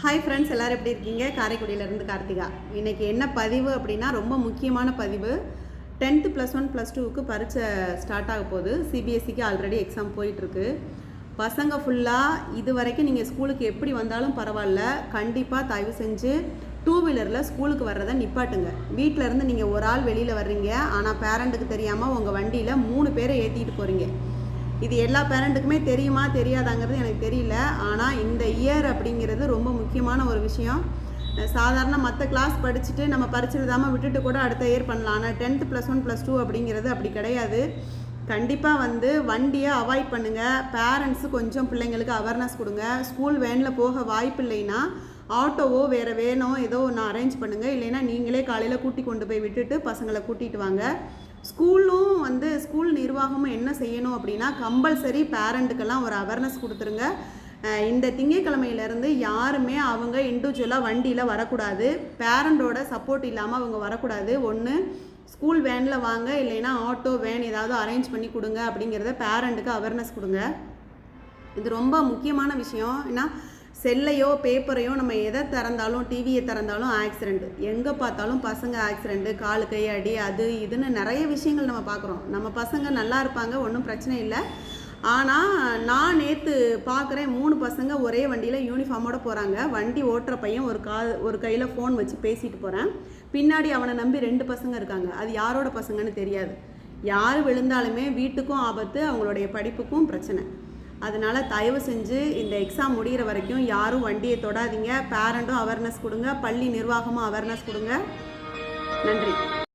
Hi friends எல்லோரும் எப்படி இருக்கீங்க? காரைக்குடியிலேருந்து கார்த்திகா. இன்றைக்கி என்ன பதிவு அப்படின்னா ரொம்ப முக்கியமான பதிவு. டென்த்து ப்ளஸ் ஒன் ப்ளஸ் டூவுக்கு பரீட்சை ஸ்டார்ட் ஆக போகுது. சிபிஎஸ்சிக்கு ஆல்ரெடி எக்ஸாம் போயிட்டுருக்கு. பசங்க ஃபுல்லாக இது வரைக்கும் நீங்கள் ஸ்கூலுக்கு எப்படி வந்தாலும் பரவாயில்ல. கண்டிப்பாக தயவு செஞ்சு டூ வீலரில் ஸ்கூலுக்கு வர்றதை நிப்பாட்டுங்க. வீட்டில் இருந்து நீங்கள் ஒரு ஆள் வெளியில் வர்றீங்க. ஆனால் பேரண்ட்டுக்கு தெரியாமல் உங்கள் வண்டியில் மூணு பேரை ஏற்றிட்டு போகிறீங்க இது எல்லா பேரண்ட்டுக்குமே தெரியுமா தெரியாதாங்கிறது எனக்கு தெரியல. ஆனால் இந்த இயர் அப்படிங்கிறது ரொம்ப முக்கியமான ஒரு விஷயம். சாதாரண மற்ற கிளாஸ் படிச்சுட்டு நம்ம பறிச்சிருந்தாமல் விட்டுட்டு கூட அடுத்த இயர் பண்ணலாம். ஆனால் tenth plus one plus two அப்படிங்கிறது அப்படி கிடையாது. கண்டிப்பாக வந்து வண்டியை அவாய்ட் பண்ணுங்கள் பேரண்ட்ஸு கொஞ்சம் பிள்ளைங்களுக்கு அவேர்னஸ் கொடுங்க. ஸ்கூல் வேனில் போக வாய்ப்பு இல்லைன்னா ஆட்டோவோ வேறு வேணும் ஏதோ ஒன்று அரேஞ்ச் பண்ணுங்கள் இல்லைன்னா நீங்களே காலையில் கூட்டி கொண்டு போய் விட்டுட்டு பசங்களை கூட்டிகிட்டு வாங்க. ஸ்கூலும் வந்து ஸ்கூல் நிர்வாகமும் என்ன செய்யணும் அப்படின்னா கம்பல்சரி பேரண்ட்டுக்கெல்லாம் ஒரு அவேர்னஸ் கொடுத்துருங்க. இந்த திங்கக்கிழமையிலேருந்து யாருமே அவங்க இண்டிவிஜுவலாக வண்டியில் வரக்கூடாது. பேரண்டோட சப்போர்ட் இல்லாமல் அவங்க வரக்கூடாது. ஒன்று ஸ்கூல் வேனில் வாங்க இல்லைன்னா ஆட்டோ வேன் ஏதாவது அரேஞ்ச் பண்ணி கொடுங்க அப்படிங்கிறத பேரண்ட்டுக்கு அவேர்னஸ் கொடுங்க. இது ரொம்ப முக்கியமான விஷயம். ஏன்னா செல்லையோ பேப்பரையோ நம்ம எதை திறந்தாலும் டிவியை திறந்தாலும் ஆக்சிடெண்ட் எங்கே பார்த்தாலும் பசங்க ஆக்சிடெண்ட்டு காலு கை அடி அது இதுன்னு நிறைய விஷயங்கள் நம்ம பார்க்குறோம். நம்ம பசங்க நல்லா இருப்பாங்க ஒன்றும் பிரச்சனை இல்லை. ஆனால் நான் நேற்று பார்க்குறேன் மூணு பசங்க ஒரே வண்டியில் யூனிஃபார்மோட போகிறாங்க வண்டி ஓட்டுற பையன் ஒரு கா ஒரு கையில் ஃபோன் வச்சு பேசிட்டு போகிறேன் பின்னாடி அவனை நம்பி ரெண்டு பசங்க இருக்காங்க. அது யாரோட பசங்கன்னு தெரியாது. யார் விழுந்தாலுமே வீட்டுக்கும் ஆபத்து அவங்களுடைய படிப்புக்கும் பிரச்சனை. அதனால் தயவு செஞ்சு இந்த எக்ஸாம் முடிகிற வரைக்கும் யாரும் வண்டியை தொடாதீங்க. பேரண்ட்டும் அவேர்னஸ் கொடுங்க. பள்ளி நிர்வாகமும் அவேர்னஸ் கொடுங்க. நன்றி.